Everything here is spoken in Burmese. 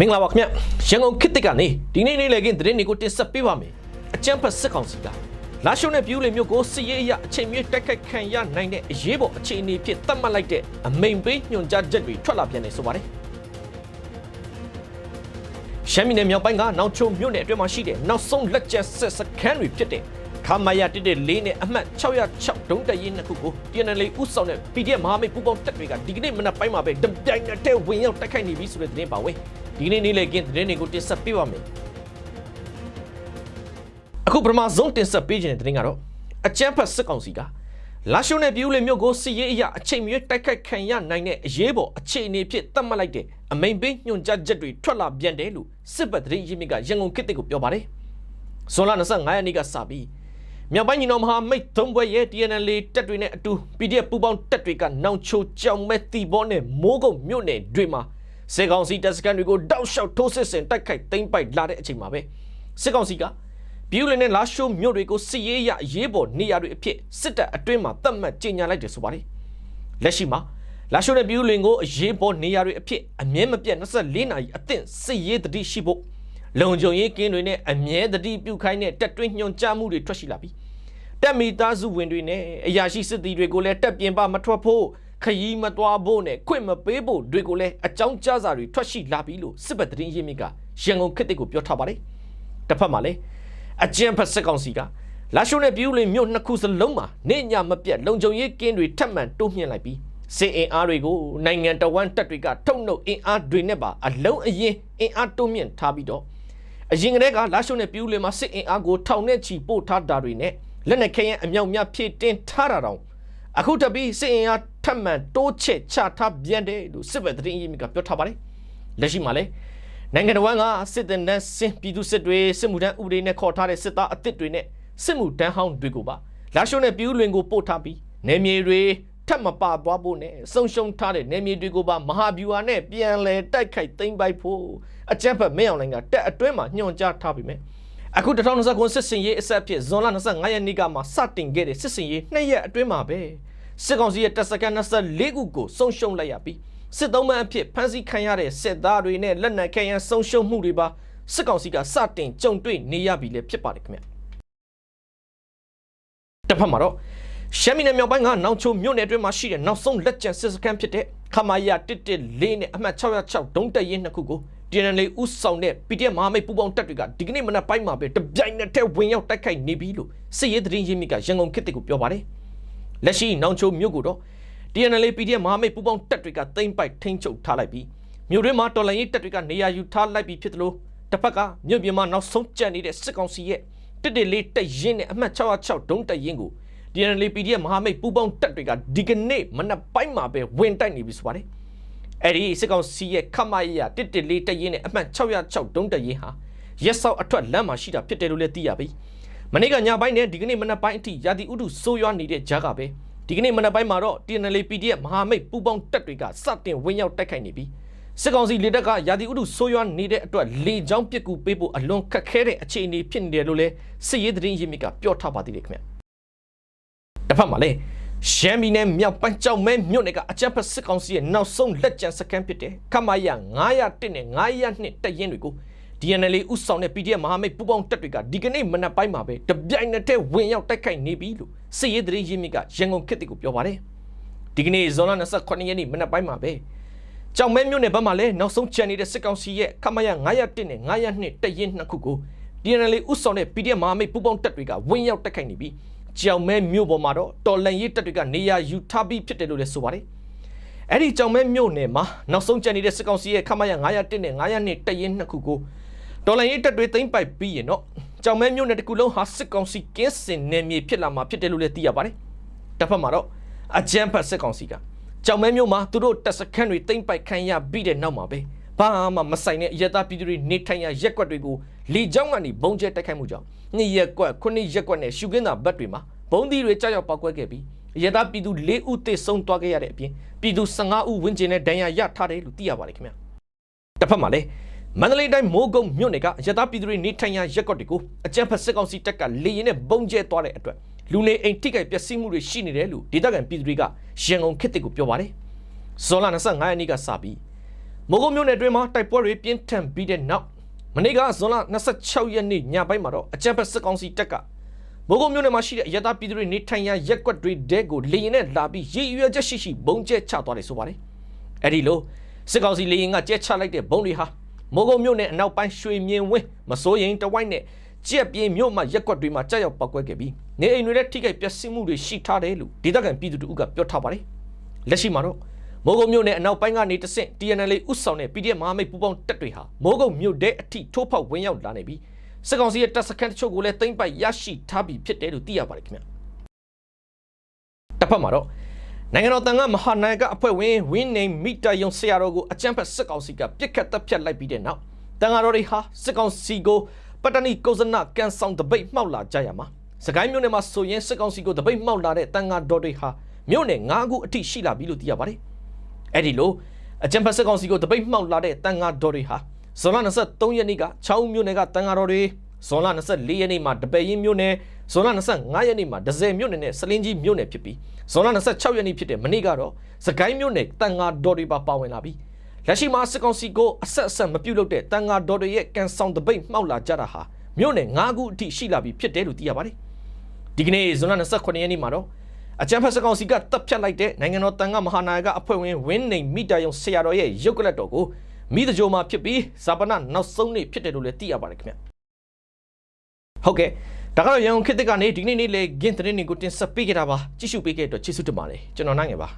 မင်္ဂလာပါခင်ဗျရန်ကုန်ခေတ်တစ်ကနေဒီနေ့နေ့လည်ကင်းသတင်းတွေကိုတင်ဆက်ပေးပါမယ်အကြံဖတ်စစ်ကောင်စီကလာရှုံနဲ့ပြူးလေမျိုးကိုစစ်ရေးအရအချိန်မြေတိုက်ခိုက်ခံရနိုင်တဲ့အရေးပေါ်အခြေအနေဖြစ်သတ်မှတ်လိုက်တဲ့အမိန်ပေးညွှန်ကြားချက်တွေထွက်လာပြန်နေဆိုပါတယ်ရှမ်းပြည်နယ်မြောက်ပိုင်းကနောက်ချုံမြို့နယ်အတွင်းမှာရှိတဲ့နောက်ဆုံးလက်ကျန်ဆက်စခန်းတွေဖြစ်တဲ့ခမာယာတစ်တဲ့လေးနဲ့အမှတ်606ဒုံးတရင်နှစ်ခုကို TNL ဥဆောင်တဲ့ PDF မဟာမိတ်ပူးပေါင်းတပ်တွေကဒီကနေ့မနက်ပိုင်းမှာပဲတပြိုင်နက်တည်းဝင်ရောက်တိုက်ခိုက်နေပြီဆိုတဲ့သတင်းပါဝင် ဒီကနေ့နေ့လည်ကင်းသတင်းတွေကိုတင်ဆက်ပေးပါမယ်အခုပထမဆုံးတင်ဆက်ပေးခြင်းတဲ့သတင်းကတော့အကြမ်းဖက်စစ်ကောင်စီကလာရှုံနဲ့ပြူးလေမြို့ကိုစစ်ရေးအရအချိန်မြေတိုက်ခိုက်ခံရနိုင်တဲ့အရေးပေါ်အခြေအနေဖြစ်သတ်မှတ်လိုက်တဲ့အမိန်ပေးညွှန်ကြားချက်တွေထွက်လာပြန်တယ်လို့စစ်ဘက်သတင်းရင်းမြစ်ကရန်ကုန်ခေတ်တစ်ကိုပြောပါတယ်ဇွန်လ25ရက်နေ့ကစပြီးမြောက်ပိုင်းညီနောင်မဟာမိတ်သုံးဘွဲရဲ့ TNL တပ်တွေနဲ့အတူ PDF ပူးပေါင်းတပ်တွေကနောင်ချိုကြောင်မဲ့တီဘောနဲ့မိုးကုတ်မြို့နယ်တွေမှာ စစ်ကောင်စီတပ်စခန်းတွေကိုတောက်လျှောက်ထိုးစစ်ဆင်တိုက်ခိုက်သိမ်းပိုက်လာတဲ့အချိန်မှာပဲစစ်ကောင်စီကပြူလင်းနဲ့လာရှိုးမြို့တွေကိုစစ်ရေးရရေးပေါ်နေရာတွေအဖြစ်စစ်တပ်အတွင်းမှာတတ်မှတ်ကြေညာလိုက်တယ်ဆိုပါတယ်လက်ရှိမှာလာရှိုးနဲ့ပြူလင်းကိုအရေးပေါ်နေရာတွေအဖြစ်အမြဲမပြတ်24နာရီအသင့်စစ်ရေးတတိရှိဖို့လုံခြုံရေးကင်းတွေနဲ့အမြဲတတိပြုခိုင်းတဲ့တက်တွင်းညွှန်ကြားမှုတွေထွက်ရှိလာပြီးတက်မီသားစုဝင်တွေနဲ့အရာရှိစစ်သည်တွေကိုလည်းတက်ပြင်ပမထွက်ဖို့ ခရီးမသွားဖို့နဲ့ခွင့်မပေးဖို့တွေကိုလည်းအကြောင်းကြားစာတွေထွက်ရှိလာပြီလို့စစ်ဘက်သတင်းရင်းမြစ်ကရန်ကုန်ခေတ်တစ်ကိုပြောထားပါတယ်တစ်ဖက်မှာလည်းအကြံဖက်စစ်ကောင်စီကလာရှိုးနဲ့ပြူးလင်မြို့နှစ်ခုစလုံးမှာနေညမပြတ်လုံခြုံရေးကင်းတွေထပ်မံတိုးမြှင့်လိုက်ပြီးစစ်အင်အားတွေကိုနိုင်ငံတော်ဝန်တပ်တွေကထုတ်နှုတ်အင်အားတွေနဲ့ပါအလုံးအရင်အင်အားတိုးမြင့်ထားပြီးတော့အရင်ကတည်းကလာရှုံနဲ့ပြူးလင်မှာစစ်အင်အားကိုထောင်နဲ့ချီပို့ထားတာတွေနဲ့လက်နက်ခဲယမ်းအမြောက်များဖြည့်တင်းထားတာတောင် အခုတပီးစစ်အင်အားထပ်မံတိုးချဲ့ချထားပြန်တယ်လို့စစ်ဘက်သတင်းရင်းမြစ်ကပြောထားပါတယ်လက်ရှိမှာလည်းနိုင်ငံတော်ကစစ်တပ်နဲ့စင်ပြည်သူစစ်တွေစစ်မှုထမ်းဥပဒေနဲ့ခေါ်ထားတဲ့စစ်သားအသစ်တွေနဲ့စစ်မှုတန်းဟောင်းတွေကိုပါလာရှုံနဲ့ပြူးလွင်ကိုပို့ထားပြီးနေမြေတွေထပ်မပါသွားဖို့နဲ့ဆုံရှုံထားတဲ့နေမြေတွေကိုပါမဟာဗျူဟာနဲ့ပြန်လဲတိုက်ခိုက်သိမ်းပိုက်ဖို့အကြမ်းဖက်မင်းအောင်လိုင်ကတက်အတွင်းမှာညွှန်ကြားထားပြီမဲ့ အခု2029စစ်စင်ရေးအဆက်ဖြစ်ဇွန်လ25ရက်နေ့ကမှစတင်ခဲ့တဲ့စစ်စင်ရေးနှစ်ရက်အတွင်းမှာပဲစစ်ကောင်စီရဲ့တပ်စခန်း24ခုကိုဆုံးရှုံးလိုက်ရပြီးစစ်သုံးမှန်အဖြစ်ဖမ်းဆီးခံရတဲ့စစ်သားတွေနဲ့လက်နက်ခဲယမ်းဆုံးရှုံးမှုတွေပါစစ်ကောင်စီကစတင်ကြုံတွေ့နေရပြီလေဖြစ်ပါတယ်ခင်ဗျတစ်ဖက်မှာတော့ရှမ်းပြည်နယ်မြောက်ပိုင်းကနောင်ချိုမြို့နယ်အတွင်းမှာရှိတဲ့နောက်ဆုံးလက်ကျန်စစ်စခန်းဖြစ်တဲ့ခမာယာ114နဲ့အမှတ်606ဒုံးတက်ရင်နှစ်ခုကို TNL ဥဆောင်တဲ့ PDF မဟာမိတ်ပူးပေါင်းတပ်တွေကဒီကနေ့မနက်ပိုင်းမှာပဲတပြိုင်နက်တည်းဝင်ရောက်တိုက်ခိုက်နေပြီလို့စစ်ရေးသတင်းရင်းမြစ်ကရန်ကုန်ခေတ်ကိုပြောပါတယ်လက်ရှိနောင်ချိုမြို့ကိုတော့ TNL PDF မဟာမိတ်ပူးပေါင်းတပ်တွေကသိမ်းပိုက်ထိန်းချုပ်ထားလိုက်ပြီးမြို့တွင်းမှာတော်လှန်ရေးတပ်တွေကနေရာယူထားလိုက်ပြီးဖြစ်သလိုတစ်ဖက်ကမြို့ပြင်မှာနောက်ဆုံးကြံနေတဲ့စစ်ကောင်စီရဲ့တစ်တစ်လေးတက်ရင်နဲ့အမှတ်606ဒုံးတက်ရင်ကို DNL PDF မဟာမိတ်ပူးပေါင်းတပ်တွေကဒီကနေ့မနက်ပိုင်းမှာပဲဝင်တိုက်နေပြီဆိုပါတယ်။ အဲ့ဒီစစ်ကောင်စီရဲ့ခမရတစ်တစ်လေးတက်ရင်နဲ့အမှတ်606ဒုံးတက်ရင်ဟာရက်စောက်အထွက်လမ်းမှာရှိတာဖြစ်တယ်လို့လည်းသိရပြီ။မနေ့ကညပိုင်းနဲ့ဒီကနေ့မနက်ပိုင်းအထိရာသီဥတုဆိုးရွားနေတဲ့ကြားကပဲဒီကနေ့မနက်ပိုင်းမှာတော့ TNL PDF မဟာမိတ်ပူးပေါင်းတပ်တွေကစတင်ဝင်ရောက်တိုက်ခိုက်နေပြီ။စစ်ကောင်စီလေတပ်ကရာသီဥတုဆိုးရွားနေတဲ့အတွက်လေကြောင်းပစ်ကူပေးဖို့အလွန်ခက်ခဲတဲ့အခြေအနေဖြစ်နေတယ်လို့လည်းစစ်ရေးသတင်းရင်းမြစ်ကပြောထားပါသေးတယ်ခင်ဗျာ။တစ်ဖက်မှာလည်း ရှမ်းပြည်နယ်မြောက်ပိုင်းကြောက်မဲမြို့နယ်ကအကြမ်းဖက်စစ်ကောင်စီရဲ့နောက်ဆုံးလက်ကျန်စခန်းဖြစ်တဲ့ခမာရ901နဲ့902တပ်ရင်းတွေကို DNL ဥဆောင်တဲ့ PDF မဟာမိတ်ပူးပေါင်းတပ်တွေကဒီကနေ့မနက်ပိုင်းမှာပဲတပြိုင်နက်တည်းဝင်ရောက်တိုက်ခိုက်နေပြီလို့စစ်ရေးသတင်းရင်းမြစ်ကရန်ကုန်ခေတ်ကိုပြောပါတယ်ဒီကနေ့ဇွန်လ28ရက်နေ့မနက်ပိုင်းမှာပဲကြောင်မဲမြို့နယ်ဘက်မှာလည်းနောက်ဆုံးချန်နေတဲ့စစ်ကောင်စီရဲ့ခမရ901နဲ့902တပ်ရင်းနှစ်ခုကို DNL ဥဆောင်တဲ့ PDF မဟာမိတ်ပူးပေါင်းတပ်တွေကဝင်ရောက်တိုက်ခိုက်နေပြီး ကြောင်မဲမြို့ပေါ်မှာတော့တော်လန်ရေးတပ်တွေကနေရာယူထားပြီးဖြစ်တယ်လို့လည်းဆိုပါတယ်အဲ့ဒီကြောင်မဲမြို့နယ်မှာနောက်ဆုံးချန်နေတဲ့စစ်ကောင်စီရဲ့ခမရ901နဲ့902တပ်ရင်းနှစ်ခုကိုတော်လိုင်းရေးတပ်တွေသိမ်းပိုက်ပြီးရင်တော့ကြောင်မဲမြို့နယ်တစ်ခုလုံးဟာစစ်ကောင်စီကင်းစင်နယ်မြေဖြစ်လာမှာဖြစ်တယ်လို့လည်းသိရပါတယ်။တစ်ဖက်မှာတော့အကြမ်းဖက်စစ်ကောင်စီကကြောင်မဲမြို့မှာသူတို့တပ်စခန်းတွေသိမ်းပိုက်ခံရပြီးတဲ့နောက်မှာပဲဘာမှမဆိုင်တဲ့ရတပြည်သူတွေနေထိုင်ရာရက်ကွက်တွေကိုလေကြောင်းကနေဘုံကျဲတိုက်ခိုက်မှုကြောင့် နှစ်ရက်ကွက်ခုနှစ်ရက်ကွက်နဲ့ရှုခင်းသာဘက်တွေမှာဘုံသီးတွေကြောက်ရောက်ပောက်ကွဲခဲ့ပြီးရတပြည်သူ၄ဦးသေဆုံးသွားခဲ့ရတဲ့အပြင်ပြည်သူ15ဦးဝန်းကျင်နဲ့ဒဏ်ရာရထားတယ်လို့သိရပါတယ်ခင်ဗျာ။တစ်ဖက်မှာလည်းမန္တလေးတိုင်းမိုးကုတ်မြို့နယ်ကရတပြည်သူတွေနေထိုင်ရာရက်ကွက်တွေကိုအကြမ်းဖက်စစ်ကောင်စီတပ်ကလေရင်နဲ့ဘုံကျဲသွားတဲ့အတွက်လူနေအိမ်ထိခိုက်ပျက်စီးမှုတွေရှိနေတယ်လို့ဒေသခံပြည်သူတွေကရန်ကုန်ခေတ်တစ်ကိုပြောပါတယ်။ဇွန်လ25ရက်နေ့ကစပြီးမိုးကုတ်မြို့နယ်အတွင်းမှာတိုက်ပွဲတွေပြင်းထန်ပြီးတဲ့နောက် မနေ့ကဇွန်လ26ရက်နေ့ညပိုင်းမှာတော့အကြမ်းဖက်စစ်ကောင်စီတပ်ကမိုးကုတ်မြို့နယ်မှာရှိတဲ့အရတာပြည်သူတွေနေထိုင်ရာရက်ကွက်တွေတဲကိုလေရင်နဲ့လာပြီးရည်ရွယ်ချက်ရှိရှိဘုံကျဲချသွားတယ်ဆိုပါတယ်အဲ့ဒီလိုစစ်ကောင်စီလေရင်ကကျဲချလိုက်တဲ့ဘုံတွေဟာမိုးကုတ်မြို့နယ်အနောက်ပိုင်းရွှေမြင်ဝင်းမစိုးရင်တဝိုက်နဲ့ကြက်ပြင်းမြို့မှာရက်ကွက်တွေမှာကြောက်ရောက်ပောက်ကွဲခဲ့ပြီးနေအိမ်တွေနဲ့ထိခိုက်ပျက်စီးမှုတွေရှိထားတယ်လို့ဒေသခံပြည်သူတို့ကပြောထားပါတယ်လက်ရှိမှာတော့ မိုးကုတ်မြို့နယ်အနောက်ပိုင်းကနေတဆင့် TNL ဥဆောင်တဲ့ PDF မဟာမိတ်ပူးပေါင်းတပ်တွေဟာမိုးကုတ်မြို့တဲအထိထိုးဖောက်ဝင်ရောက်လာနေပြီးစစ်ကောင်စီရဲ့တပ်စခန်းတချို့ကိုလည်းသိမ်းပိုက်ရရှိထားပြီးဖြစ်တယ်လို့သိရပါတယ်ခင်ဗျတစ်ဖက်မှာတော့နိုင်ငံတော်တန်ခါမဟာနိုင်ကအဖွဲ့ဝင်ဝင်းနေမိတယုံဆရာတော်ကိုအကြမ်းဖက်စစ်ကောင်စီကပြစ်ခတ်တပ်ဖြတ်လိုက်ပြီးတဲ့နောက်တန်ခါတော်တွေဟာစစ်ကောင်စီကိုပတ္တနီကုဇနကန်ဆောင်တပိတ်မှောက်လာကြရမှာစကိုင်းမြို့နယ်မှာဆိုရင်စစ်ကောင်စီကိုတပိတ်မှောက်လာတဲ့တန်ခါတော်တွေဟာမြို့နယ်၅ခုအထိရှိလာပြီလို့သိရပါတယ် အဲ့ဒီလိုအကြံဖက်စစ်ကောင်စီကိုတပိတ်မှောက်လာတဲ့တန်ဃာတော်တွေဟာဇွန်လ23ရက်နေ့က6မြို့နယ်ကတန်ဃာတော်တွေဇွန်လ24ရက်နေ့မှာတပယ်ရင်မြို့နယ်ဇွန်လ25ရက်နေ့မှာဒဇယ်မြို့နယ်နဲ့စလင်းကြီးမြို့နယ်ဖြစ်ပြီးဇွန်လ26ရက်နေ့ဖြစ်တဲ့မနေ့ကတော့စကိုင်းမြို့နယ်တန်ဃာတော်တွေပါပါဝင်လာပြီးလက်ရှိမှာစစ်ကောင်စီကိုအဆက်အဆက်မပြုတ်လို့တဲ့တန်ဃာတော်တွေရဲ့ကန်ဆောင်တပိတ်မှောက်လာကြတာဟာမြို့နယ်9ခုအထိရှိလာပြီးဖြစ်တယ်လို့သိရပါတယ်ဒီကနေ့ဇွန်လ29ရက်နေ့မှာတော့ အကြံဖက်စကောင်စီကတပ်ဖြတ်လိုက်တဲ့နိုင်ငံတော်တန်ခါမဟာနာယကအဖွဲ့ဝင်ဝင်းနေမိတယုံဆရာတော်ရဲ့ရုပ်ကလတ်တော်ကိုမိတကြိုမှာဖြစ်ပြီးဇာပနနောက်ဆုံးနေ့ဖြစ်တယ်လို့လည်းသိရပါတယ်ခင်ဗျဟုတ်ကဲ့ဒါကတော့ရန်ကုန်ခေတ်သစ်ကနေဒီနေ့နေ့လေဂင်းသတင်းတွေကိုတင်ဆက်ပေးခဲ့တာပါကြည့်ရှုပေးခဲ့တဲ့အတွက်ကျေးဇူးတင်ပါတယ်ကျွန်တော်နိုင်ငယ်ပါ